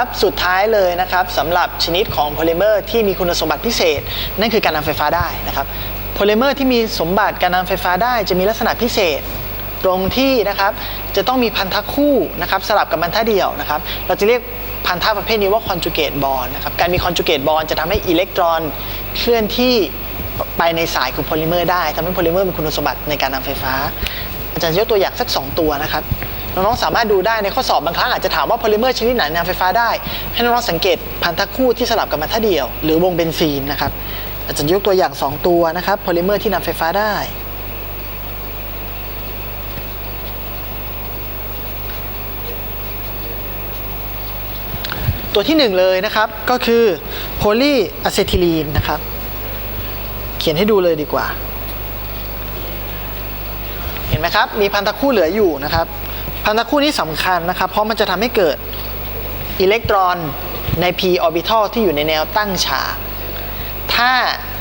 ับสุดท้ายเลยนะครับสำหรับชนิดของโพลิเมอร์ที่มีคุณสมบัติพิเศษ นั่นคือการนำไฟฟ้าได้นะครับโพลิเมอร์ที่มีสมบัติการนำไฟฟ้าได้จะมีลักษณะพิเศษตรงที่นะครับจะต้องมีพันธะคู่นะครับสลับกับพันธะเดี่ยวนะครับเราจะเรียกพันธะประเภทนี้ว่า conjugate bond นะครับการมี conjugate bond จะทำให้อิเล็กตรอนเคลื่อนที่ไปในสายของโพลิเมอร์ได้ทำให้โพลิเมอร์มีคุณสมบัติในการนำไฟฟ้า อาจารย์จะยกตัวอย่างสัก 2 ตัวนะครับ น้องๆสามารถดูได้ในข้อสอบบางครั้งอาจจะถามว่าโพลิเมอร์ชนิดไหนนำไฟฟ้าได้ ให้น้องๆสังเกตพันธะคู่ที่สลับกับพันธะเดี่ยว หรือวงเบนซีนนะครับอาจารย์ยกตัวอย่าง 2 ตัวนะครับโพลิเมอร์ที่นำไฟฟ้าได้ตัวที่หนึ่งเลยนะครับ ก็คือโพลีอะเซทิลีนนะครับ เขียนให้ดูเลยดีกว่า เห็นไหมครับ มีพันธะคู่เหลืออยู่นะครับ พันธะคู่นี้สำคัญนะครับ เพราะมันจะทำให้เกิดอิเล็กตรอนใน p orbital ที่อยู่ในแนวตั้งฉาก ถ้า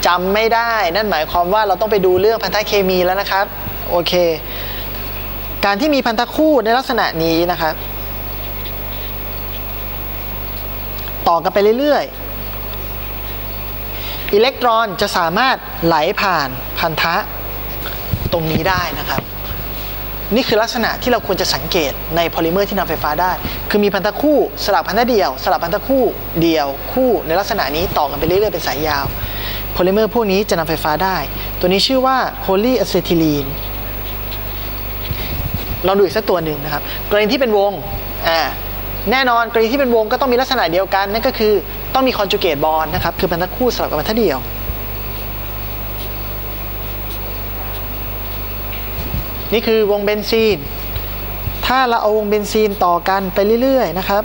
จำไม่ได้นั่นหมายความว่าเราต้องไปดูเรื่องพันธะเคมีแล้วนะครับ โอเค การที่มีพันธะคู่ในลักษณะนี้นะครับ ต่อกันไปเรื่อยๆ อิเล็กตรอนจะสามารถไหลผ่านพันธะตรงนี้ได้นะครับ นี่คือลักษณะที่เราควรจะสังเกตในโพลิเมอร์ที่นำไฟฟ้าได้ คือมีพันธะคู่สลับพันธะเดี่ยว สลับพันธะคู่เดี่ยวคู่ในลักษณะนี้ต่อกันไปเรื่อยๆเป็นสายยาวโพลิเมอร์พวกนี้จะนำไฟฟ้าได้ ตัวนี้ชื่อว่าโพลีอะเซทิลีนลองดูอีกสักตัวหนึ่งนะครับกรณีที่เป็นวงอ่าแน่นอนกรณีที่เป็นวงก็ต้องมีลักษณะเดียวกันนั่นก็คือต้องมีคอนจูเกตบอลนะครับคือพันธะคู่สลับกับพันธะเดี่ยว นี่คือวงเบนซีน ถ้าเราเอาวงเบนซีนต่อกันไปเรื่อยๆนะครับ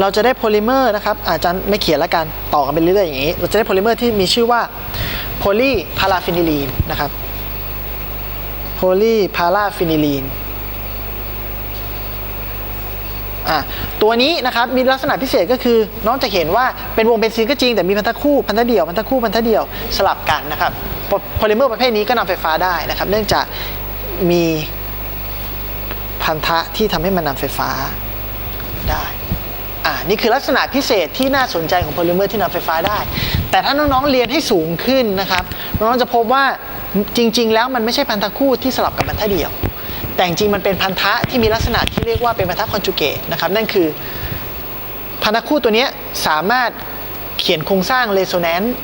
เราจะได้โพลิเมอร์นะครับ อาจารย์ไม่เขียนแล้วกันต่อกันไปเรื่อยๆอย่างนี้ เราจะได้โพลิเมอร์ที่มีชื่อว่าโพลีพาราฟินิลีนนะครับโพลีพาราฟินิลีน อะตัวนี้นะครับมีลักษณะพิเศษก็คือน้องจะเห็นว่าเป็นวงเบนซีนก็จริงแต่มีพันธะคู่พันธะเดี่ยวพันธะคู่พันธะเดี่ยวสลับกันนะครับโพลิเมอร์ประเภทนี้ก็นำไฟฟ้าได้นะครับ เนื่องจากมีพันธะที่ทำให้มันนำไฟฟ้าได้อ่านี่คือลักษณะพิเศษที่น่าสนใจของโพลิเมอร์ที่นำไฟฟ้าได้ แต่ถ้าน้องๆเรียนให้สูงขึ้นนะครับ น้องๆจะพบว่าจริง ๆ แล้วมันไม่ใช่พันธะคู่ที่สลับกับพันธะเดี่ยว แต่จริงมันเป็นพันธะที่มีลักษณะที่เรียกว่าเป็นพันธะคอนจูเกตนะครับนั่นคือพันธะคู่ตัวนี้สามารถเขียนโครงสร้างเรโซแนนซ์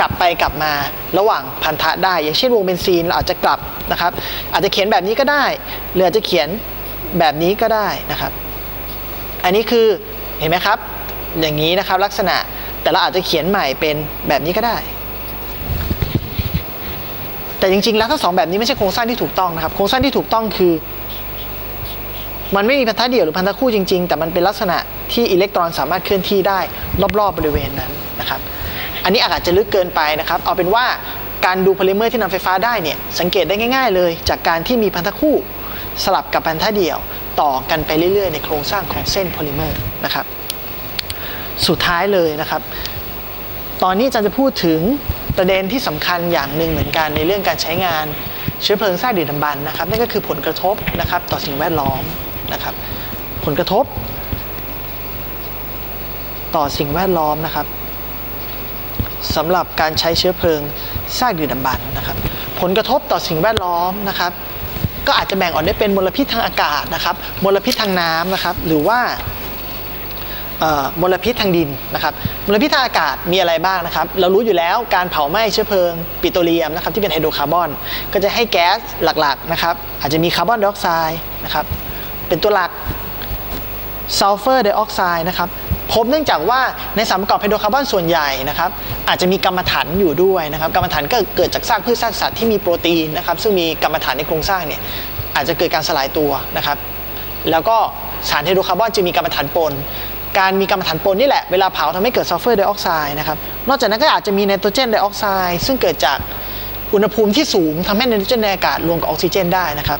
กลับไปกลับมาระหว่างพันธะได้ อย่างเช่นวงเบนซีนเราอาจจะกลับนะครับ อาจจะเขียนแบบนี้ก็ได้ หรืออาจจะเขียนแบบนี้ก็ได้นะครับ อันนี้คือเห็นไหมครับ อย่างนี้นะครับลักษณะแต่เราอาจจะเขียนใหม่เป็นแบบนี้ก็ได้ แต่จริงๆ แล้วทั้งสองแบบนี้ไม่ใช่โครงสร้างที่ถูกต้องนะครับ โครงสร้างที่ถูกต้องคือ มันไม่มีพันธะเดี่ยวหรือพันธะคู่จริง ๆ แต่มันเป็นลักษณะที่อิเล็กตรอนสามารถเคลื่อนที่ได้รอบๆบริเวณนั้นนะครับ อันนี้อาจจะลึกเกินไปนะครับ เอาเป็นว่าการดูโพลิเมอร์ที่นำไฟฟ้าได้เนี่ยสังเกตได้ง่าย ๆ เลย จากการที่มีพันธะคู่สลับกับพันธะเดี่ยวต่อกันไปเรื่อยๆ ในโครงสร้างของเส้นโพลิเมอร์นะครับ สุดท้ายเลยนะครับ ตอนนี้อาจารย์จะพูดถึง ประเด็นที่สำคัญอย่างหนึ่งเหมือนกันในเรื่องการใช้งานเชื้อเพลิงซากดึกดำบรรนะครับนั่นก็คือผลกระทบนะครับต่อสิ่งแวดล้อมนะครับ ผลกระทบ ต่อสิ่งแวดล้อมนะครับสำหรับการใช้เชื้อเพลิงซากดึกดำบรรนะครับ ผลกระทบต่อสิ่งแวดล้อมนะครับ ก็อาจจะแบ่งออกได้เป็นมลพิษทางอากาศนะครับ มลพิษทางน้ำนะครับ หรือว่า มลพิษทางดินนะครับมลพิษทางอากาศมีอะไรบ้างนะครับ เรารู้อยู่แล้วการเผาไหม้เชื้อเพลิงปิโตรเลียมนะครับที่เป็นไฮโดรคาร์บอน ก็จะให้แก๊สหลักๆนะครับอาจจะมีคาร์บอนไดออกไซด์นะครับเป็นตัวหลักซัลเฟอร์ไดออกไซด์นะครับพบเนื่องจากว่าในสารประกอบไฮโดรคาร์บอนส่วนใหญ่นะครับอาจจะมีกรรมฐานอยู่ด้วยนะครับกรรมฐานก็เกิดจากซากพืชซากสัตว์ที่มีโปรตีนนะครับซึ่งมีกรรมฐานในโครงสร้างเนี่ยอาจจะเกิดการสลายตัวนะครับแล้วก็สารไฮโดรคาร์บอนจะมีกรรมฐานปน การมีกรรมฐานปนนี่แหละ เวลาเผาทำให้เกิดซัลเฟอร์ไดออกไซด์นะครับ นอกจากนั้นก็อาจจะมีไนโตรเจนไดออกไซด์ซึ่งเกิดจากอุณหภูมิที่สูงทำให้ไนโตรเจนในอากาศรวมกับออกซิเจนได้นะครับ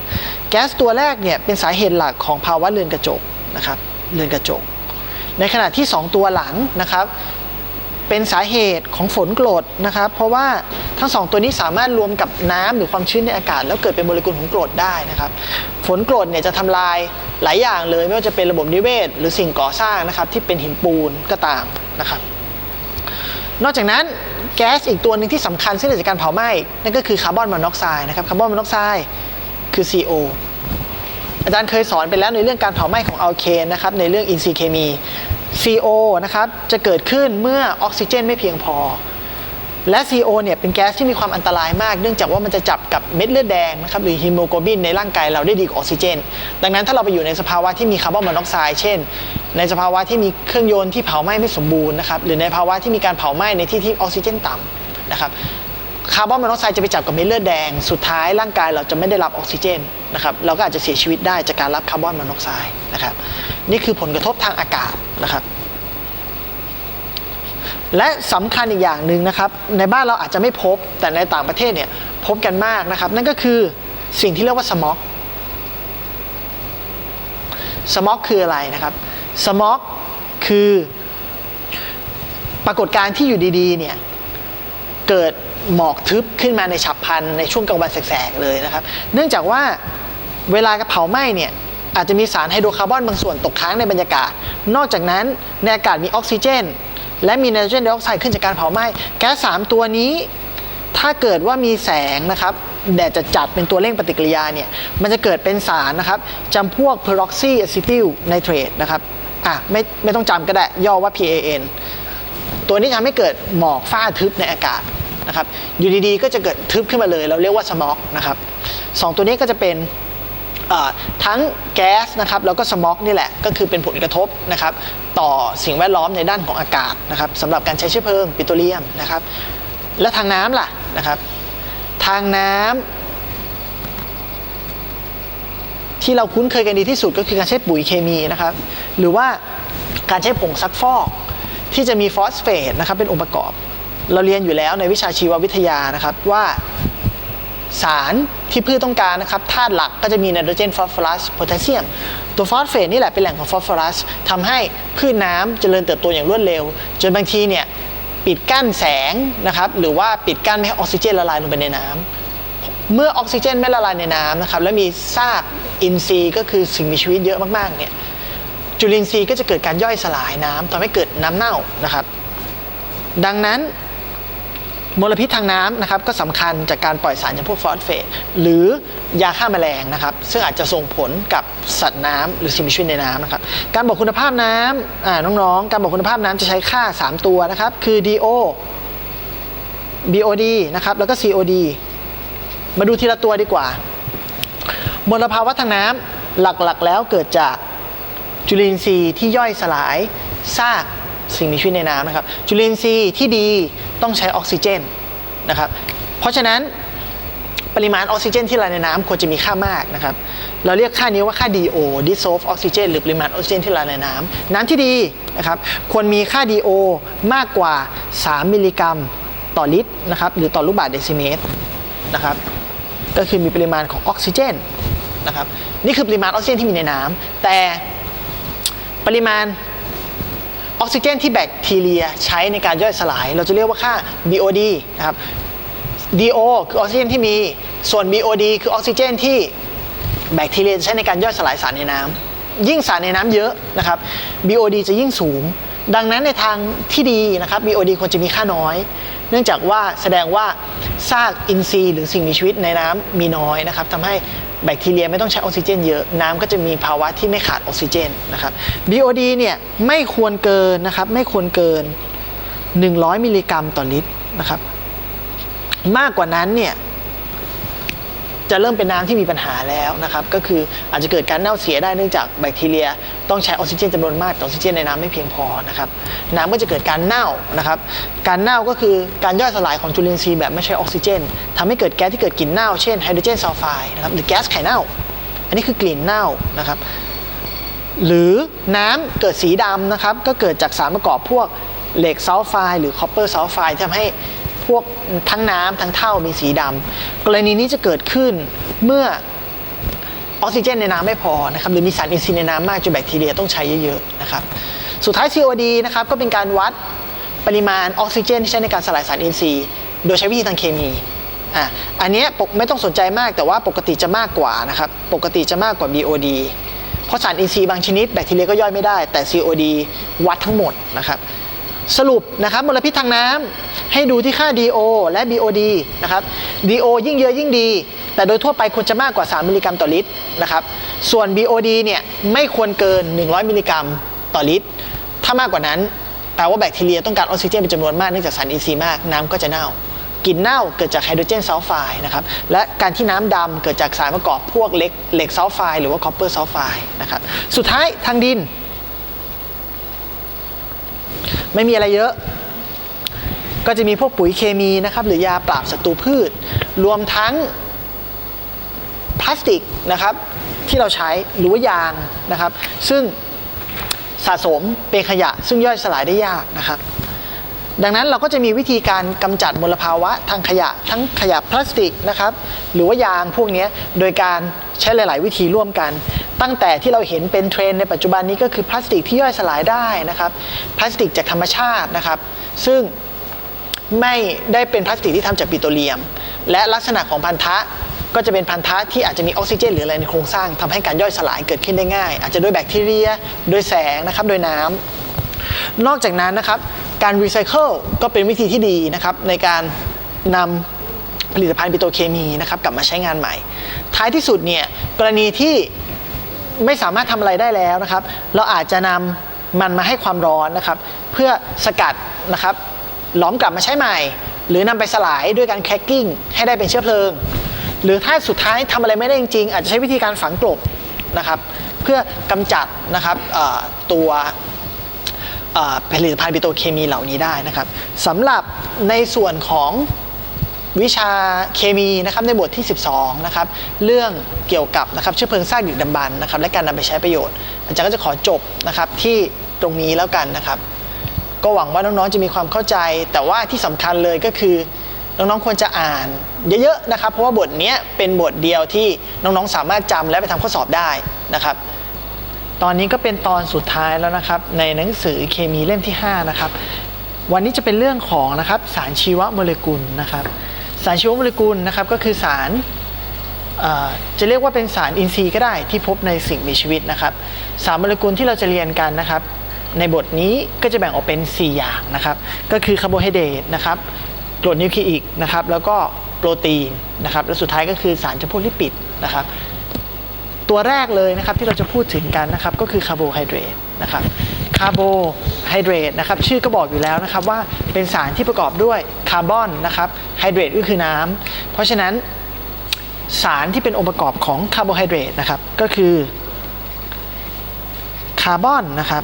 แก๊สตัวแรกเนี่ยเป็นสาเหตุหลักของภาวะเรือนกระจกนะครับ เรือนกระจก ในขณะที่ 2 ตัวหลังนะครับ เป็นสาเหตุของฝนกรดนะครับ เพราะว่าทั้งสองตัวนี้สามารถรวมกับน้ำหรือความชื้นในอากาศ แล้วเกิดเป็นโมเลกุลของกรดได้นะครับ ฝนกรดเนี่ยจะทำลายหลายอย่างเลย ไม่ว่าจะเป็นระบบนิเวศ หรือสิ่งก่อสร้างนะครับ ที่เป็นหินปูนก็ตามนะครับ นอกจากนั้นแก๊สอีกตัวหนึ่งที่สำคัญซึ่งเกิดจากการเผาไหม้นั่นก็คือคาร์บอนมอนอกไซด์นะครับคาร์บอนมอนอกไซด์คือ CO อาจารย์เคยสอนไปแล้วในเรื่องการเผาไหม้ของอัลเคนนะครับในเรื่องอินทรีย์เคมี CO นะครับจะเกิดขึ้นเมื่อออกซิเจนไม่เพียงพอ และ CO เนี่ยเป็นแก๊สที่มีความอันตรายมาก เนื่องจากว่ามันจะจับกับเม็ดเลือดแดงนะครับหรือฮีโมโกลบินในร่างกายเราได้ดีกว่าออกซิเจน ดังนั้นถ้าเราไปอยู่ในสภาวะที่มีคาร์บอนมอนอกไซด์เช่น ในสภาวะที่มีเครื่องยนต์ที่เผาไหม้ไม่สมบูรณ์นะครับหรือในภาวะที่มีการเผาไหม้ในที่ที่ออกซิเจนต่ำนะครับคาร์บอนมอนอกไซด์จะไปจับกับเม็ดเลือดแดง สุดท้ายร่างกายเราจะไม่ได้รับออกซิเจนนะครับเราก็อาจจะเสียชีวิตได้จากการรับคาร์บอนมอนอกไซด์นะครับนี่คือผลกระทบทางอากาศ นะครับ และสำคัญอีกอย่างหนึ่งนะครับ ในบ้านเราอาจจะไม่พบแต่ในต่างประเทศเนี่ยพบกันมากนะครับ นั่นก็คือสิ่งที่เรียกว่าสม็อกสม็อกคืออะไรนะครับสม็อกคือปรากฏการณ์ที่อยู่ดีๆเนี่ยเกิดหมอกทึบขึ้นมาในฉับพลันในช่วงกลางวันแสกๆเลยนะครับ เนื่องจากว่าเวลากระเผาไหม้เนี่ย อาจจะมีสารไฮโดรคาร์บอนบางส่วนตกค้างในบรรยากาศ นอกจากนั้นในอากาศมีออกซิเจน และมีไนโตรเจนไดออกไซด์ขึ้นจากการเผาไหม้แก๊ส3ตัวนี้ถ้าเกิดว่ามีแสงนะครับแดดจะจัดเป็นตัวเร่งปฏิกิริยาเนี่ยมันจะเกิดเป็นสารนะครับจำพวก peroxy acetyl nitrate นะครับอะไม่ไม่ต้องจำก็ได้ย่อว่า PAN ตัวนี้ทำให้เกิดหมอกฝ้าทึบในอากาศนะครับอยู่ดีๆ ก็จะเกิดทึบขึ้นมาเลย เราเรียกว่าสมอกนะครับสองตัวนี้ก็จะเป็น ทั้งแก๊สนะครับแล้วก็สโมอกนี่แหละก็คือเป็นผลกระทบนะครับต่อสิ่งแวดล้อมในด้านของอากาศนะครับสำหรับการใช้เชื้อเพลิงปิโตรเลียมนะครับและทางน้ำล่ะนะครับ ทางน้ำที่เราคุ้นเคยกันดีที่สุดก็คือการใช้ปุ๋ยเคมีนะครับ หรือว่าการใช้ผงซักฟอก ที่จะมีฟอสเฟตนะครับเป็นองค์ประกอบ เราเรียนอยู่แล้วในวิชาชีววิทยานะครับว่า สารที่พืชต้องการนะครับธาตุหลักก็จะมีไนโตรเจนฟอสฟอรัสโพแทสเซียม ตัวฟอสเฟตนี่แหละเป็นแหล่งของฟอสฟอรัสทำให้พืชน้ำเจริญเติบโตอย่างรวดเร็ว จนบางทีเนี่ยปิดกั้นแสงนะครับหรือว่าปิดกั้นไม่ให้ออกซิเจนละลายลงไปในน้ำเมื่อออกซิเจนไม่ละลายในน้ำนะครับแล้วมีซากอินทรีย์ก็คือสิ่งมีชีวิตเยอะมากๆเนี่ยจุลินทรีย์ก็จะเกิดการย่อยสลายน้ำทำให้เกิดน้ำเน่านะครับ ดังนั้น มลพิษทางน้ำนะครับก็สำคัญจากการปล่อยสารอย่างพวกฟอสเฟตหรือยาฆ่าแมลงนะครับ ซึ่งอาจจะส่งผลกับสัตว์น้ำหรือสิ่งมีชีวิตในน้ำนะครับ การบอกคุณภาพน้ำน้องๆ การบอกคุณภาพน้ำจะใช้ค่า 3 ตัวนะครับ คือ DO BOD นะครับแล้วก็ COD มาดูทีละตัวดีกว่า มลภาวะทางน้ำหลักๆ แล้วเกิดจากจุลินทรีย์ที่ย่อยสลายซาก สิ่งมีชีวิตในน้ำนะครับ จุลินทรีย์ที่ดีต้องใช้ออกซิเจนนะครับ เพราะฉะนั้นปริมาณออกซิเจนที่ละลายในน้ำควรจะมีค่ามากนะครับ เราเรียกค่านี้ว่าค่า DO dissolved oxygen หรือปริมาณออกซิเจนที่ละลายในน้ำน้ำที่ดีนะครับควรมีค่า DO มากกว่า 3 มิลลิกรัมต่อลิตรนะครับหรือต่อลูกบาศก์เดซิเมตรนะครับก็คือมีปริมาณของออกซิเจนนะครับนี่คือปริมาณออกซิเจนที่มีในน้ำแต่ปริมาณ ออกซิเจนที่แบคทีเรียใช้ในการย่อยสลาย เราจะเรียกว่าค่า BOD นะครับ DO คือออกซิเจนที่มี ส่วน BOD คือออกซิเจนที่แบคทีเรียใช้ในการย่อยสลายสารในน้ำยิ่งสารในน้ำเยอะนะครับ BOD จะยิ่งสูง ดังนั้นในทางที่ดีนะครับ BOD ควรจะมีค่าน้อย เนื่องจากว่าแสดงว่าซากอินทรีย์หรือสิ่งมีชีวิตในน้ำมีน้อยนะครับทำให้ แบคทีเรียไม่ต้องใช้ออกซิเจนเยอะ น้ำก็จะมีภาวะที่ไม่ขาดออกซิเจนนะครับ BOD เนี่ยไม่ควรเกินนะครับไม่ควรเกิน 100 มิลลิกรัมต่อลิตรนะครับ มากกว่านั้นเนี่ย จะเริ่มเป็นน้ำที่มีปัญหาแล้วนะครับก็คืออาจจะเกิดการเน่าเสียได้เนื่องจากแบคทีเรีย ต้องใช้ออกซิเจนจำนวนมากแต่ออกซิเจนในน้ำไม่เพียงพอนะครับน้ำก็จะเกิดการเน่านะครับการเน่าก็คือการย่อยสลายของจุลินทรีย์แบบไม่ใช้ออกซิเจนทำให้เกิดแก๊สที่เกิดกลิ่นเน่าเช่นไฮโดรเจนซัลไฟด์นะครับหรือแก๊สไข่เน่า อันนี้คือกลิ่นเน่านะครับหรือน้ำเกิดสีดำนะครับก็เกิดจากสารประกอบพวกเหล็กซัลไฟด์หรือคอปเปอร์ซัลไฟด์ทำให้ วกทั้งน้ำทั้งเท่ามีสีดำกรณีนี้จะเกิดขึ้นเมื่อออกซิเจนในน้ำไม่พอนะครับหรือมีสารอินทรีย์ในน้ำมากจนแบคทีเรียต้องใช้เยอะๆนะครับสุดท้าย COD นะครับก็เป็นการวัดปริมาณออกซิเจนที่ใช้ในการสลายสารอินทรีย์ โดยใช้วิธีทางเคมีอะอันนี้ปกไม่ต้องสนใจมากแต่ว่าปกติจะมากกว่านะครับปกติจะมากกว่า BOD เพราะสารอินทรีย์บางชนิดแบคทีเรียก็ย่อยไม่ได้แต่ COD วัดทั้งหมดนะครับสรุปนะครับมลพิษทางน้ำ ให้ดูที่ค่า DO และ BOD นะครับ DO ยิ่งเยอะยิ่งดี แต่โดยทั่วไปควรจะมากกว่า 3 มิลลิกรัมต่อลิตรนะครับ ส่วน BOD เนี่ยไม่ควรเกิน 100 มิลลิกรัมต่อลิตร ถ้ามากกว่านั้นแปลว่าแบคทีเรียต้องการออกซิเจนเป็นจำนวนมากเนื่องจากสารอินทรีย์มากน้ำก็จะเน่ากลิ่นเน่าเกิดจากไฮโดรเจนซัลไฟด์นะครับ และการที่น้ำดำเกิดจากสารประกอบพวกเหล็กเหล็กซัลไฟด์หรือว่าคอปเปอร์ซัลไฟด์นะครับ สุดท้ายทางดิน ไม่มีอะไรเยอะ ก็จะมีพวกปุ๋ยเคมีนะครับหรือยาปราบศัตรูพืช รวมทั้งพลาสติกนะครับที่เราใช้หรือว่ายางนะครับ ซึ่งสะสมเป็นขยะ ซึ่งย่อยสลายได้ยากนะครับ ดังนั้นเราก็จะมีวิธีการกำจัดมลภาวะทางขยะ ทั้งขยะพลาสติกนะครับ หรือว่ายางพวกนี้โดยการใช้หลาย ๆ วิธีร่วมกัน ตั้งแต่ที่เราเห็นเป็นเทรนในปัจจุบันนี้ก็คือพลาสติกที่ย่อยสลายได้นะครับ พลาสติกจากธรรมชาตินะครับ ซึ่ง ไม่ได้เป็นพลาสติกที่ทำจากปิโตรเลียม และลักษณะของพันธะก็จะเป็นพันธะที่อาจจะมีออกซิเจนหรืออะไรในโครงสร้างทำให้การย่อยสลายเกิดขึ้นได้ง่าย อาจจะด้วยแบคทีเรียโดยแสงนะครับโดยน้ำนอกจากนั้นนะครับการรีไซเคิลก็เป็นวิธีที่ดีนะครับในการนำผลิตภัณฑ์ปิโตรเคมีนะครับกลับมาใช้งานใหม่ ท้ายที่สุดเนี่ยกรณีที่ไม่สามารถทำอะไรได้แล้วนะครับ เราอาจจะนำมันมาให้ความร้อนนะครับ เพื่อสกัดนะครับ หลอมกลับมาใช้ใหม่ หรือนำไปสลายด้วยการแคคกิ้งให้ได้เป็นเชื้อเพลิง หรือถ้าสุดท้ายทำอะไรไม่ได้จริงๆอาจจะใช้วิธีการฝังกลบนะครับเพื่อกำจัดนะครับตัวผลิตภัณฑ์ปิโตรเคมีเหล่านี้ได้นะครับสำหรับในส่วนของวิชาเคมีนะครับในบทที่ 12นะครับเรื่องเกี่ยวกับนะครับเชื้อเพลิงซากดึกดำบรรพ์นะครับและการนำไปใช้ประโยชน์อาจารย์ก็จะขอจบนะครับที่ตรงนี้แล้วกันนะครับ ก็หวังว่าน้องๆจะมีความเข้าใจ แต่ว่าที่สำคัญเลยก็คือ น้องๆควรจะอ่านเยอะๆนะครับเพราะว่าบทนี้เป็นบทเดียวที่น้องๆสามารถจำและไปทำข้อสอบได้นะครับ ตอนนี้ก็เป็นตอนสุดท้ายแล้วนะครับ ในหนังสือเคมีเล่มที่ 5 นะครับ วันนี้จะเป็นเรื่องของนะครับสารชีวโมเลกุลนะครับ สารชีวโมเลกุลนะครับก็คือสารจะเรียกว่าเป็นสารอินทรีย์ก็ได้ที่พบในสิ่งมีชีวิตนะครับ สารโมเลกุลที่เราจะเรียนกันนะครับ ในบทนี้ก็จะแบ่งออกเป็น 4 อย่างนะครับ ก็คือคาร์โบไฮเดรตนะครับกรดนิวคลีอิกนะครับ แล้วก็โปรตีนนะครับ และสุดท้ายก็คือสารจำพวกลิปิดนะครับ ตัวแรกเลยนะครับที่เราจะพูดถึงกันนะครับ ก็คือคาร์โบไฮเดรตนะครับคาร์โบไฮเดรตนะครับชื่อก็บอกอยู่แล้วนะครับว่าเป็นสารที่ประกอบด้วยคาร์บอนนะครับไฮเดรตก็คือน้ำเพราะฉะนั้นสารที่เป็นองค์ประกอบของคาร์โบไฮเดรตนะครับก็คือคาร์บอนนะครับ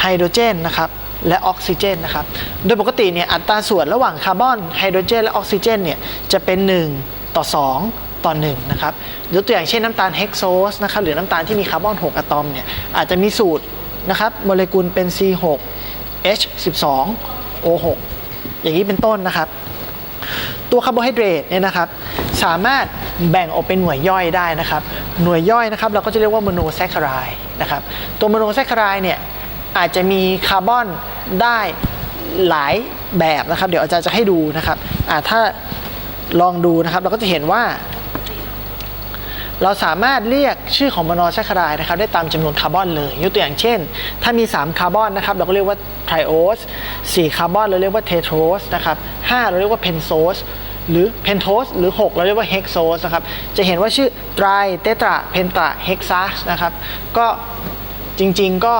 ไฮโดรเจนนะครับและออกซิเจนนะครับ โดยปกติเนี่ยอัตราส่วนระหว่างคาร์บอนไฮโดรเจนและออกซิเจนเนี่ยจะเป็น 1 ต่อ 2 ต่อ1นะครับยกตัวอย่างเช่นน้ำตาลเฮกโซสนะครับหรือน้ำตาลที่มีคาร์บอน 6 อะตอมเนี่ยอาจจะมีสูตรนะครับโมเลกุลเป็น C6 H12 O6 อย่างนี้เป็นต้นนะครับ ตัวคาร์โบไฮเดรตเนี่ยนะครับสามารถแบ่งออกเป็นหน่วยย่อยได้นะครับ หน่วยย่อยนะครับเราก็จะเรียกว่าโมโนแซคคารายนะครับตัวโมโนแซคคารายเนี่ย อาจจะมีคาร์บอนได้หลายแบบนะครับ เดี๋ยวอาจารย์จะให้ดูนะครับถ้าลองดูนะครับ เราก็จะเห็นว่า เราสามารถเรียกชื่อของมโนแซคคารายนะครับ ได้ตามจำนวนคาร์บอนเลยยกตัวอย่างเช่น ถ้ามี 3 คาร์บอนนะครับ เราก็เรียกว่าไทรโอส4คาร์บอนเราเรียกว่าเทโทสนะครับ5เราเรียกว่าเพนโซสหรือเพนโทสหรือ 6 เราเรียกว่าเฮกโซสนะครับ จะเห็นว่าชื่อไตรเตตราเพนตราเฮกซาสนะครับ ก็จริงๆก็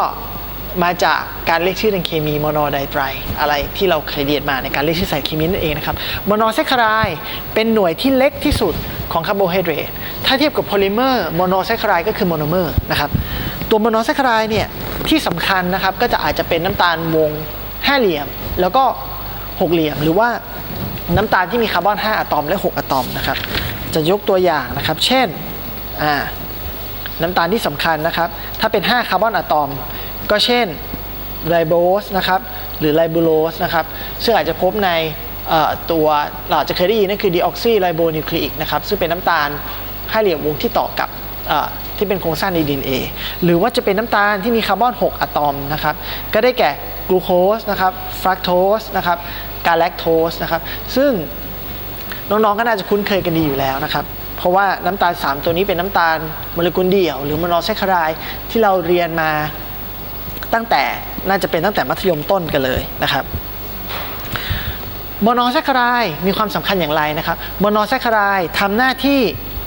มาจากการเรียกชื่อทางเคมีโมโนไดไตรอะไรที่เราเคยเรียนมาในการเรียกชื่อสารเคมีนั่นเองนะครับโมโนแซคคารายเป็นหน่วยที่เล็กที่สุดของคาร์โบไฮเดรตถ้าเทียบกับโพลิเมอร์โมโนแซคคารายก็คือโมโนเมอร์นะครับตัวโมโนแซคคารายเนี่ยที่สำคัญนะครับก็จะอาจจะเป็นน้ำตาลวงห้าเหลี่ยม แล้วก็หกเหลี่ยม หรือว่าน้ำตาลที่มีคาร์บอน 5อะตอมและ 6อะตอมนะครับจะยกตัวอย่างนะครับ เช่นน้ำตาลที่สำคัญนะครับ ถ้าเป็น 5 คาร์บอนอะตอม ก็เช่นไรโบสนะครับหรือไ b บูโรสนะครับซึ่งอาจจะพบในตัวเราจะเคยได้ยินนั่นคือดีออกซีไรโบนิวคลีอิกนะครับซึ่งเป็นน้ำตาลห้าเหลี่ยมวงที่ต่อกับที่เป็นโครงสร้างใน DNA หรือว่าจะเป็นน้ำตาลที่มีคาร์บอน 6 อะตอมนะครับก็ได้แก่กลูโคสนะครับฟรักโตสนะครับกาแลคโตสนะครับซึ่งน้องๆก็น่าจะคุ้นเคยกันดีอยู่แล้วนะครับเพราะว่าน้ำตาล 3 ตัวนี้เป็นน้ำตาลโมเลกุลเดี่ยว หรือมอนอแซคคารายที่เราเรียนมา ตั้งแต่น่าจะเป็นตั้งแต่มัธยมต้นกันเลยนะครับโมโนแซคคารายมีความสำคัญอย่างไรนะครับโมโนแซคคารายทำหน้าที่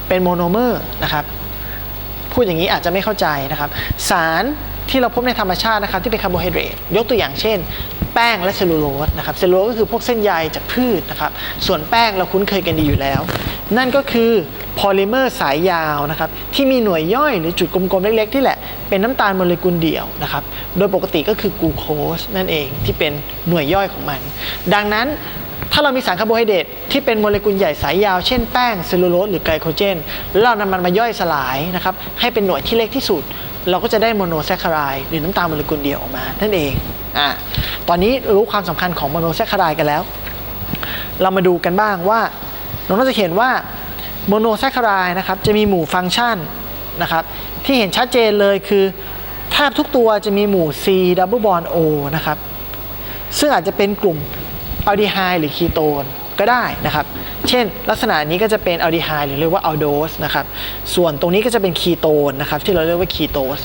เป็นโมโนเมอร์นะครับพูดอย่างนี้อาจจะไม่เข้าใจนะครับ สารที่เราพบในธรรมชาตินะครับที่เป็นคาร์โบไฮเดรตยกตัวอย่างเช่น แป้งและเซลลูโลสนะครับเซลลูโลสก็คือพวกเส้นใยจากพืชนะครับส่วนแป้งเราคุ้นเคยกันดีอยู่แล้ว นั่นก็คือพอลิเมอร์สายยาวนะครับที่มีหน่วยย่อยหรือจุดกลมๆ เล็กๆที่แหละเป็นน้ำตาลโมเลกุลเดี่ยวนะครับโดยปกติก็คือกลูโคสนั่นเองที่เป็นหน่วยย่อยของมัน ดังนั้นถ้าเรามีสารคาร์โบไฮเดรตที่เป็นโมเลกุลใหญ่สายยาว เช่นแป้งเซลลูโลสหรือไกลโคเจน แล้วเรานำมันมาย่อยสลายนะครับให้เป็นหน่วยที่เล็กที่สุด เราก็จะได้โมโนแซคคารายหรือน้ำตาลโมเลกุลเดียวออกมานั่นเองอะตอนนี้รู้ความสำคัญของโมโนแซคคารายกันแล้ว เรามาดูกันบ้างว่า น้องจะเห็นว่าโมโนแซคคารายนะครับจะมีหมู่ฟังก์ชันนะครับที่เห็นชัดเจนเลยคือแทบทุกตัวจะมีหมู่ C double bond O นะครับซึ่งอาจจะเป็นกลุ่มอัลดีไฮด์หรือคีโตนก็ได้นะครับ เช่น ลักษณะนี้ก็จะเป็นอัลดีไฮด์หรือเรียกว่าอัลโดสนะครับ ส่วนตรงนี้ก็จะเป็นคีโตนนะครับที่เราเรียกว่าคีโตส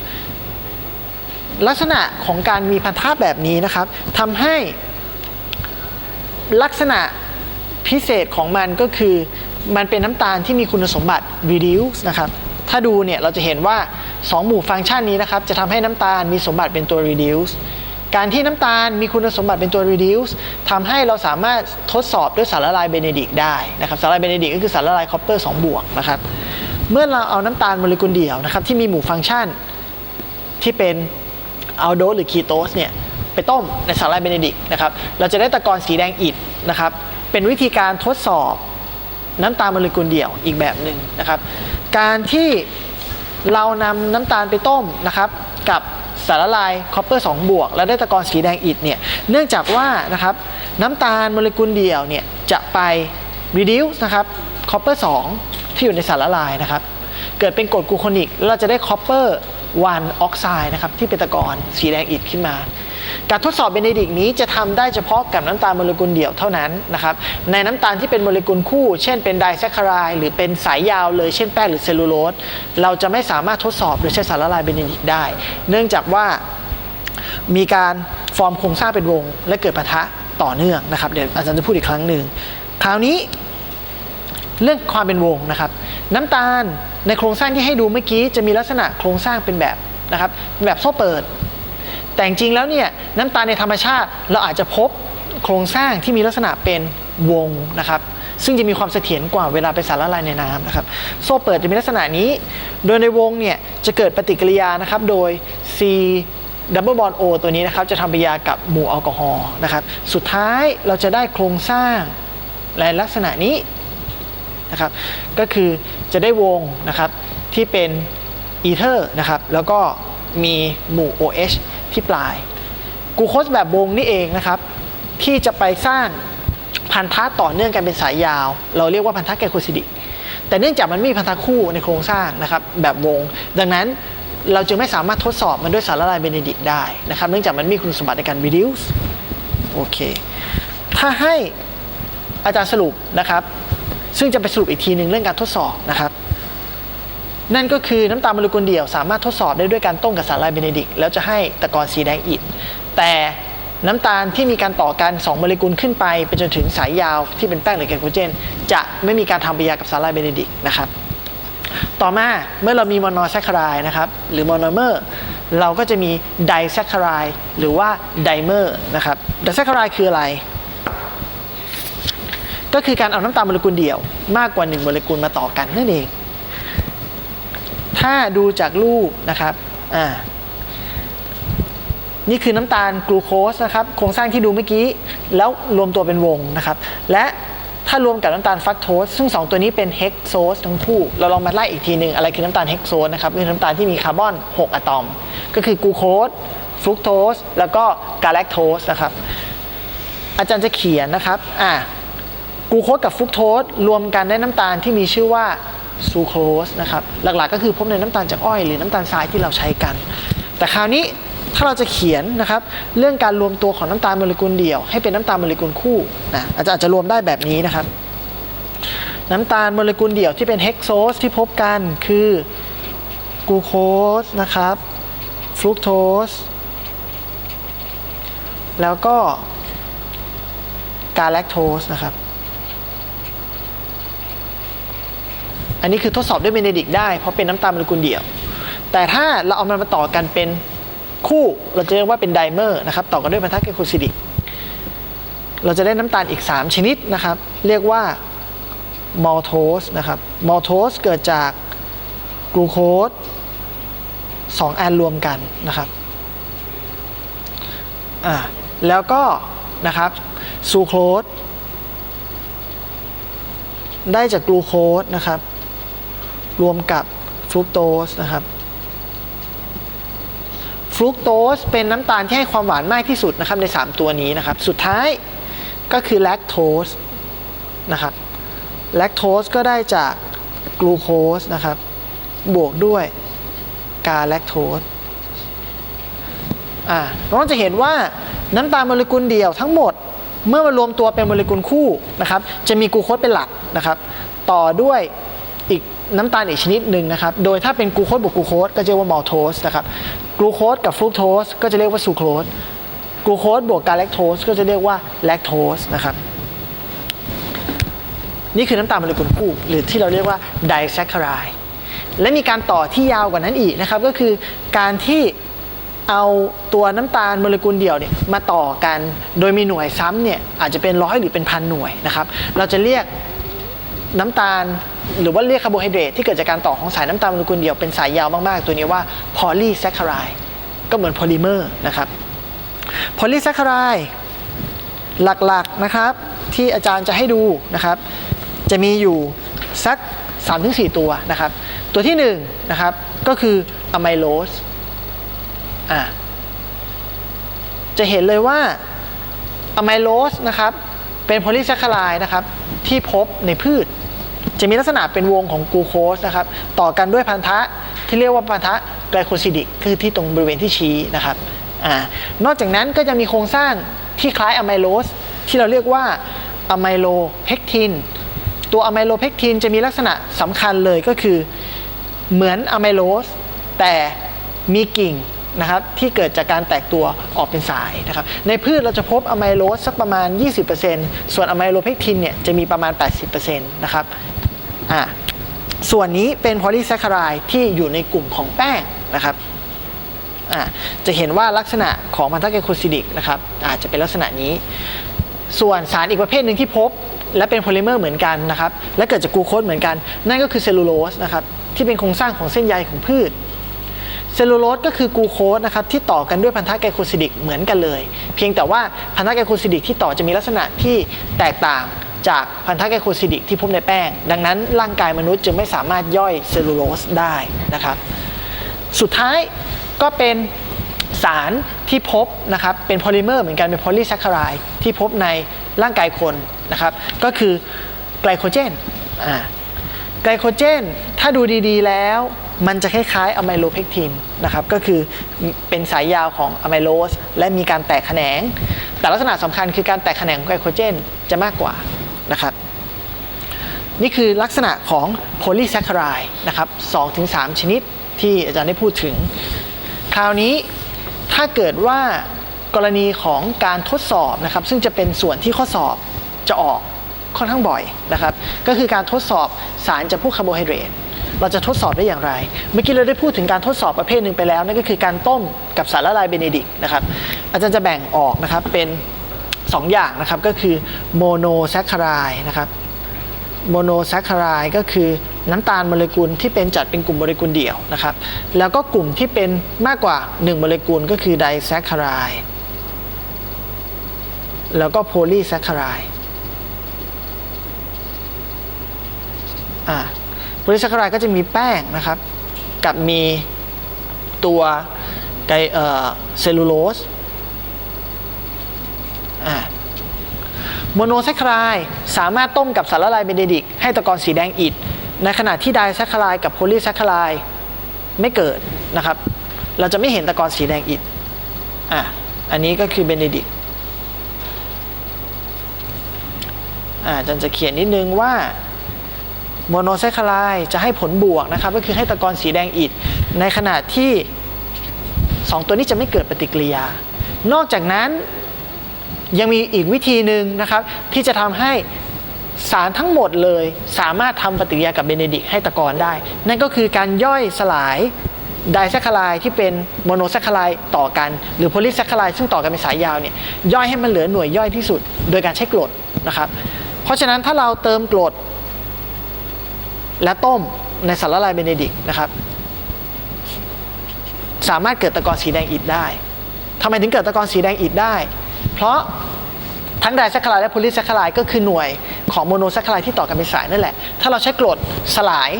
ลักษณะของการมีพันธะแบบนี้นะครับทำให้ลักษณะ พิเศษของมันก็คือมันเป็นน้ำตาลที่มีคุณสมบัติ reduce นะครับ ถ้าดูเนี่ยเราจะเห็นว่า 2 หมู่ฟังก์ชันนี้นะครับ จะทำให้น้ำตาลมีสมบัติเป็นตัว reduce การที่น้ำตาลมีคุณสมบัติเป็นตัว reduce ทำให้เราสามารถทดสอบด้วยสารละลายเบเนดิกได้นะครับ สารละลายเบเนดิกก็คือสารละลายคอปเปอร์2บวกนะครับ เมื่อเราเอาน้ำตาลโมเลกุลเดี่ยวนะครับที่มีหมู่ฟังก์ชันที่เป็นอัลโดสหรือคีโตสเนี่ยไปต้มในสารละลายเบเนดิกนะครับ เราจะได้ตะกอนสีแดงอิฐนะครับ เป็นวิธีการทดสอบน้ำตาลโมเลกุลเดี่ยวอีกแบบหนึ่งนะครับ การที่เรานำน้ำตาลไปต้มนะครับ กับสารละลายคอปเปอร์2บวก แล้วได้ตะกอนสีแดงอิฐเนี่ยเนื่องจากว่านะครับน้ำตาลโมเลกุลเดี่ยวเนี่ยจะไป reduce นะครับคอปเปอร์2ที่อยู่ในสารละลายนะครับ เกิดเป็นกรดกลูโคนิกแล้วเราจะได้คอปเปอร์วันออกไซด์นะครับที่เป็นตะกอนสีแดงอิฐขึ้นมา การทดสอบเบเนดิกนี้จะทำได้เฉพาะกับน้ำตาลโมเลกุลเดี่ยวเท่านั้นนะครับ ในน้ำตาลที่เป็นโมเลกุลคู่ เช่นเป็นไดแซคคารายหรือเป็นสายยาวเลยเช่นแป้งหรือเซลลูโลสเราจะไม่สามารถทดสอบโดยใช้สารละลายเบเนดิกได้ เนื่องจากว่ามีการฟอร์มโครงสร้างเป็นวง และเกิดปะทะต่อเนื่องนะครับเดี๋ยวอาจารย์จะพูดอีกครั้งหนึ่งคราวนี้เรื่องความเป็นวงนะครับ น้ำตาลในโครงสร้างที่ให้ดูเมื่อกี้จะมีลักษณะโครงสร้างเป็นแบบนะครับแบบโซ่เปิด แต่จริงแล้วเนี่ยน้ำตาลในธรรมชาติเราอาจจะพบโครงสร้างที่มีลักษณะเป็นวงนะครับ ซึ่งจะมีความเสถียรกว่าเวลาไปสารละลายในน้ำนะครับ โซ่เปิดจะมีลักษณะนี้ โดยในวงเนี่ยจะเกิดปฏิกิริยานะครับ โดย C ดับเบิลบอลโอตัวนี้นะครับ จะทำปฏิกิริยากับหมู่แอลกอฮอล์นะครับ สุดท้ายเราจะได้โครงสร้างในลักษณะนี้นะครับ ก็คือจะได้วงนะครับที่เป็นอีเทอร์นะครับ แล้วก็มีหมู่ OH ที่ปลายกูโคสแบบวงนี่เองนะครับ ที่จะไปสร้างพันธะต่อเนื่องกันเป็นสายยาว เราเรียกว่าพันธะไกลโคซิดิกแต่เนื่องจากมันมีพันธะคู่ในโครงสร้างนะครับ แบบวง ดังนั้นเราจึงไม่สามารถทดสอบมันด้วยสารละลายเบเนดิกได้นะครับ เนื่องจากมันมีคุณสมบัติในการ reduce โอเค ถ้าให้อาจารย์สรุปนะครับ ซึ่งจะไปสรุปอีกทีหนึ่งเรื่องการทดสอบนะครับ นั่นก็คือน้ำตาลโมเลกุลเดี่ยวสามารถทดสอบได้ด้วยการต้มกับสารละลายเบเนดิกแล้วจะให้ตะกอนสีแดงอิฐแต่น้ำตาลที่มีการต่อกัน 2 โมเลกุลขึ้นไปไปจนถึงสายยาวที่เป็นแป้งหรือไกลโคเจน จะไม่มีการทำปฏิกิริยากับสารละลายเบเนดิกนะครับต่อมาเมื่อเรามีโมโนแซคคารายนะครับหรือโมโนเมอร์เราก็จะมีไดแซคคารายหรือว่าไดเมอร์นะครับไดแซคคารายคืออะไร ก็คือการเอาน้ำตาลโมเลกุลเดี่ยวมากกว่า 1 โมเลกุลมาต่อกันนั่นเอง ถ้าดูจากรูปนะครับอ่านี่คือน้ำตาลกลูโคสนะครับโครงสร้างที่ดูเมื่อกี้ แล้วรวมตัวเป็นวงนะครับ และถ้ารวมกับน้ำตาลฟักโตสซึ่ง 2 ตัวนี้เป็นเฮกโซสทั้งคู่ เราลองมาไล่อีกทีหนึ่งอะไรคือน้ำตาลเฮกโซสนะครับคือน้ำตาลที่มีคาร์บอน 6 อะตอม ก็คือกลูโคสฟรุกโตสแล้วก็กาแลคโตสนะครับ อาจารย์จะเขียนนะครับอ่ากลูโคสกับฟรุกโตสรวมกันได้น้ำตาลที่มีชื่อว่า ซูโครสนะครับหลักๆก็คือพบในน้ำตาลจากอ้อยหรือน้ำตาลทรายที่เราใช้กัน แต่คราวนี้ถ้าเราจะเขียนนะครับเรื่องการรวมตัวของน้ำตาลโมเลกุลเดี่ยวให้เป็นน้ำตาลโมเลกุลคู่นะอาจจะอาจจะรวมได้แบบนี้นะครับ น้ำตาลโมเลกุลเดี่ยวที่เป็นเฮกโซสที่พบกันคือกลูโคสนะครับฟรุกโตสแล้วก็กาแลคโตสนะครับ อันนี้คือทดสอบด้วยเบนเนดิกได้เพราะเป็นน้ำตาลโมเลกุลเดี่ยว แต่ถ้าเราเอามันมาต่อกันเป็นคู่เราจะเรียกว่าเป็นไดเมอร์นะครับต่อกันด้วยพันธะเกลโคซิดิกเราจะได้น้ำตาลอีก 3 ชนิดนะครับ เรียกว่ามอลโทสนะครับมอลโทสเกิดจากกลูโคส2อันรวมกันนะครับอ่าแล้วก็นะครับซูโครสได้จากกลูโคสนะครับ รวมกับฟรุกโตสนะครับฟรุกโตสเป็นน้ำตาลที่ให้ความหวานมากที่สุดนะครับใน 3 ตัวนี้นะครับ สุดท้ายก็คือแลคโตสนะครับแลคโตสก็ได้จากกลูโคสนะครับ บวกด้วยกาแลคโตสอ่าเราจะเห็นว่าน้ำตาลโมเลกุลเดียวทั้งหมดเมื่อมารวมตัวเป็นโมเลกุลคู่นะครับ จะมีกลูโคสเป็นหลักนะครับ ต่อด้วย น้ำตาลอีกชนิดหนึ่งนะครับ โดยถ้าเป็นกลูโคสบวกกลูโคสก็จะเรียกว่ามอลโทสนะครับ กลูโคสกับฟรุกโตสก็จะเรียกว่าซูโครสกลูโคสบวกกาแลคโตสก็จะเรียกว่าแลคโตสนะครับ นี่คือน้ำตาลโมเลกุลคู่ หรือที่เราเรียกว่าไดแซคคารายและมีการต่อที่ยาวกว่านั้นอีกนะครับ ก็คือการที่เอาตัวน้ำตาลโมเลกุลเดี่ยวเนี่ยมาต่อกันโดยมีหน่วยซ้ำเนี่ยอาจจะเป็นร้อยหรือเป็นพันหน่วยนะครับ เราจะเรียกน้ำตาล หรือว่าเรียกคาร์โบไฮเดรตที่เกิดจากการต่อของสายน้ำตาลโมเลกุลเดี่ยวเป็นสายยาวมากๆ ตัวนี้ว่าพอลีแซคคารายก็เหมือนโพลิเมอร์นะครับพอลีแซคคารายหลักๆนะครับที่อาจารย์จะให้ดูนะครับจะมีอยู่สัก 3-4 ตัวนะครับ ตัวที่1นงนะครับก็คืออะไมโลสอ่าจะเห็นเลยว่าอะไมโลสนะครับเป็นโพลีแซคคารายนะครับที่พบในพืช จะมีลักษณะเป็นวงของกลูโคสนะครับต่อกันด้วยพันธะที่เรียกว่าพันธะไกลโคซิดิกคือที่ตรงบริเวณที่ชี้นะครับอนอกจากนั้นก็จะมีโครงสร้างที่คล้ายอะไมโลสที่เราเรียกว่าอะไมโลเพกทินตัวอะไมโลเพกทินจะมีลักษณะสำคัญเลยก็คือเหมือนอะไมโลสแต่มีกิ่ง นะครับที่เกิดจากการแตกตัวออกเป็นสายนะครับในพืชเราจะพบอะไมโลสสักประมาณ 20%ส่วนอะไมโลเพกทินเนี่ยจะมีประมาณ 80%นะครับอ่าส่วนนี้เป็นโพลีแซคคารายที่อยู่ในกลุ่มของแป้งนะครับอ่าจะเห็นว่าลักษณะของพันธะไกลโคซิดิกนะครับอาจจะเป็นลักษณะนี้ ส่วนสารอีกประเภทหนึ่งที่พบ และเป็นโพลิเมอร์เหมือนกันนะครับและเกิดจากกลูโคสเหมือนกัน นั่นก็คือเซลลูโลสนะครับที่เป็นโครงสร้างของเส้นใยของพืช เซลลูโลสก็คือกูโคสนะครับที่ต่อกันด้วยพันธะไกลโคซิดิกเหมือนกันเลย เพียงแต่ว่าพันธะไกลโคซิดิกที่ต่อจะมีลักษณะที่แตกต่างจากพันธะไกลโคซิดิกที่พบในแป้ง ดังนั้นร่างกายมนุษย์จึงไม่สามารถย่อยเซลลูโลสได้นะครับสุดท้ายก็เป็นสารที่พบนะครับเป็นโพลิเมอร์เหมือนกันเป็นโพลีแซคคารายที่พบในร่างกายคนนะครับก็คือไกลโคเจนอ่าไกลโคเจน ถ้าดูดีๆแล้ว มันจะคล้ายๆอะไมโลเพกทินนะครับก็คือเป็นสายยาวของอะไมโลสและมีการแตกแขนง แต่ลักษณะสำคัญคือการแตกแขนงของไกลโคเจนจะมากกว่านะครับนี่คือลักษณะของโพลีแซคคารายนะครับ2-3ชนิดที่อาจารย์ได้พูดถึง คราวนี้ถ้าเกิดว่ากรณีของการทดสอบนะครับ ซึ่งจะเป็นส่วนที่ข้อสอบจะออกค่อนข้างบ่อยนะครับ ก็คือการทดสอบสารจากพวกคาร์โบไฮเดรต เราจะทดสอบได้อย่างไร เมื่อกี้เราได้พูดถึงการทดสอบประเภทหนึ่งไปแล้วนั่นก็คือการต้มกับสารละลายเบเนดิกนะครับ อาจารย์จะแบ่งออกนะครับเป็น2ออย่างนะครับก็คือโมโนแซคคารายนะครับโมโนแซคคารายก็คือน้ำตาลโมเลกุลที่เป็นจัดเป็นกลุ่มโมเลกุลเดี่ยวนะครับ แล้วก็กลุ่มที่เป็นมากกว่า 1 โมเลกุลก็คือไดแซคคารายแล้วก็โพลีแซคคารายอ่า โพลีแซคคารายก็จะมีแป้งนะครับ กับมีตัวไกเอ่อเซลลูโลสโมโนแซคคารายสามารถต้มกับสารละลายเบนเดดิกให้ตะกอนสีแดงอิฐในขณะที่ไดแซคคารายกับโพลีแซคคารายไม่เกิดนะครับ เราจะไม่เห็นตะกอนสีแดงอิฐอะอันนี้ก็คือเบนเนดิกอ่าอาจารย์จะเขียนนิดนึงว่า โมโนแซคคายจะให้ผลบวกนะครับก็คือให้ตะกอนสีแดงอิฐในขณะที่ 2 ตัวนี้จะไม่เกิดปฏิกิริยา นอกจากนั้นยังมีอีกวิธีหนึ่งนะครับ ที่จะทำให้สารทั้งหมดเลยสามารถทำปฏิกิริยากับเบเนดิกให้ตะกอนได้ นั่นก็คือการย่อยสลายไดแซคคายที่เป็นโมโนแซคคายต่อกัน หรือโพลีแซคคารายซึ่งต่อกันเป็นสายยาวเนี่ยย่อยให้มันเหลือหน่วยย่อยที่สุด โดยการใช้กรดนะครับ เพราะฉะนั้นถ้าเราเติมกรด และต้มในสารละลายเบเนดิกนะครับ สามารถเกิดตะกอนสีแดงอิฐได้ทำไมถึงเกิดตะกอนสีแดงอิฐได้ เพราะทั้งไดแซคคารายและโพลีแซคคารายก็คือหน่วยของโมโนแซคคารายที่ต่อกันเป็นสายนั่นแหละ ถ้าเราใช้กรดสลาย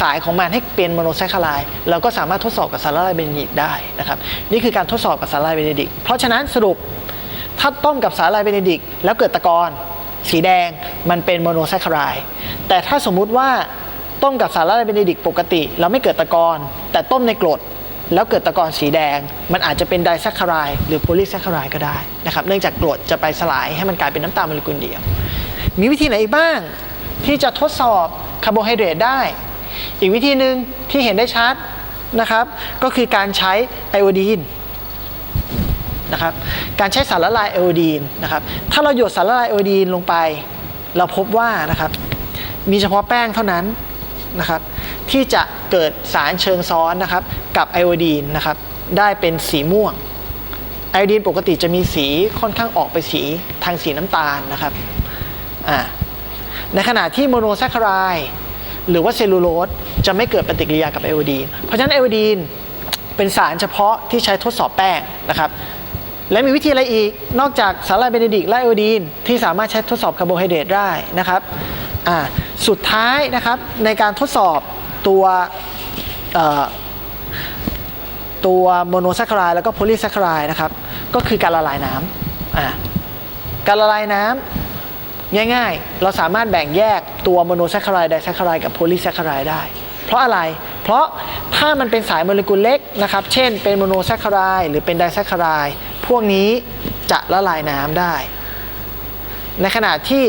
สายของมันให้เป็นโมโนแซคคารายเราก็สามารถทดสอบกับสารละลายเบเนดิกได้นะครับนี่คือการทดสอบกับสารละลายเบเนดิกเพราะฉะนั้นสรุปถ้าต้มกับสารละลายเบเนดิกแล้วเกิดตะกอน สีแดงมันเป็นโมโนแซคคารายแต่ถ้าสมมุติว่าต้มกับสารละลายเบเนดิกปกติ เราไม่เกิดตะกอนแต่ต้มในกรดแล้วเกิดตะกอนสีแดง มันอาจจะเป็นไดแซคคารายหรือโพลีแซคคารายก็ได้นะครับเนื่องจากกรดจะไปสลายให้มันกลายเป็นน้ำตาลโมเลกุลเดียว มีวิธีไหนอีกบ้าง ที่จะทดสอบคาร์โบไฮเดรตได้ อีกวิธีหนึ่งที่เห็นได้ชัดนะครับ ก็คือการใช้ไอโอดีน นะครับการใช้สารละลายไอโอดีนนะครับถ้าเราหยดสารละลายไอโอดีนลงไป เราพบว่านะครับมีเฉพาะแป้งเท่านั้นนะครับที่จะเกิดสารเชิงซ้อนนะครับกับไอโอดีนนะครับได้เป็นสีม่วงไอโอดีนปกติจะมีสีค่อนข้างออกไปสีทางสีน้ำตาลนะครับอ่าในขณะที่โมโนแซคคารายหรือว่าเซลลูโลสจะไม่เกิดปฏิกิริยากับไอโอดีนเพราะฉะนั้นไอโอดีนเป็นสารเฉพาะที่ใช้ทดสอบแป้งนะครับ และมีวิธีอะไรอีกนอกจากสารละลายเบเนดิกและไอโอดีน ที่สามารถใช้ทดสอบคาร์โบไฮเดรตได้นะครับสุดท้ายนะครับในการทดสอบตัวตัวโมโนแซคคารายแล้วก็โพลีแซคคารายนะครับก็คือการละลายน้ำการละลายน้ำง่ายๆ เราสามารถแบ่งแยกตัวโมโนแซคคารายไดแซคคารายกับโพลีแซคคารายได้ เพราะอะไร เพราะถ้ามันเป็นสายโมเลกุลเล็กนะครับ เช่นเป็นโมโนแซคคารายหรือเป็นไดแซคคารายพวกนี้จะละลายน้ำได้ ในขณะที่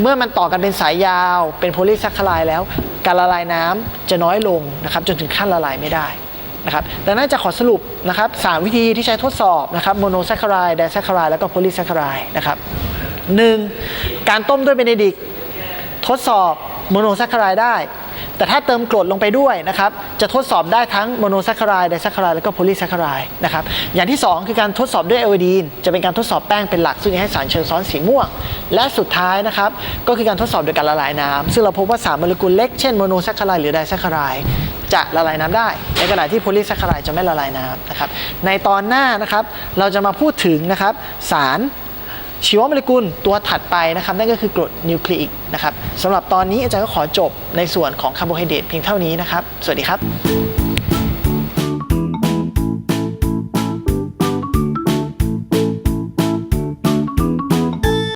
เมื่อมันต่อกันเป็นสายยาวเป็นโพลีแซคคารายแล้ว การละลายน้ำจะน้อยลงนะครับ จนถึงขั้นละลายไม่ได้นะครับดังนั้นจะขอสรุปนะครับสามวิธีที่ใช้ทดสอบนะครับโมโนแซคคารายไดแซคคารายแล้วก็โพลีแซคคารายนะครับหนึ่งการต้มด้วยเบเนดิกทดสอบโมโนแซคคารายได้ แต่ถ้าเติมกรดลงไปด้วยนะครับจะทดสอบได้ทั้งโมโนแซคคารายไดแซคคารายแล้วก็โพลีแซคคารายนะครับอย่างที่ 2 คือการทดสอบด้วยไอโอดีน จะเป็นการทดสอบแป้งเป็นหลัก ซึ่งจะให้สารเชิงซ้อนสีม่วง และสุดท้ายนะครับก็คือการทดสอบโดยการละลายน้ำซึ่งเราพบว่าสารโมเลกุลเล็กเช่นโมโนแซคคารายหรือไดแซคคารายจะละลายน้ำได้ ในขณะที่โพลีแซคคารายจะไม่ละลายน้ำนะครับในตอนหน้านะครับเราจะมาพูดถึงนะครับสาร ชีวโมเลกุลตัวถัดไปนะครับนั่นก็คือกรดนิวคลีอิกนะครับสำหรับตอนนี้อาจารย์ก็ขอจบในส่วนของคาร์โบไฮเดรตเพียงเท่านี้นะครับ สวัสดีครับ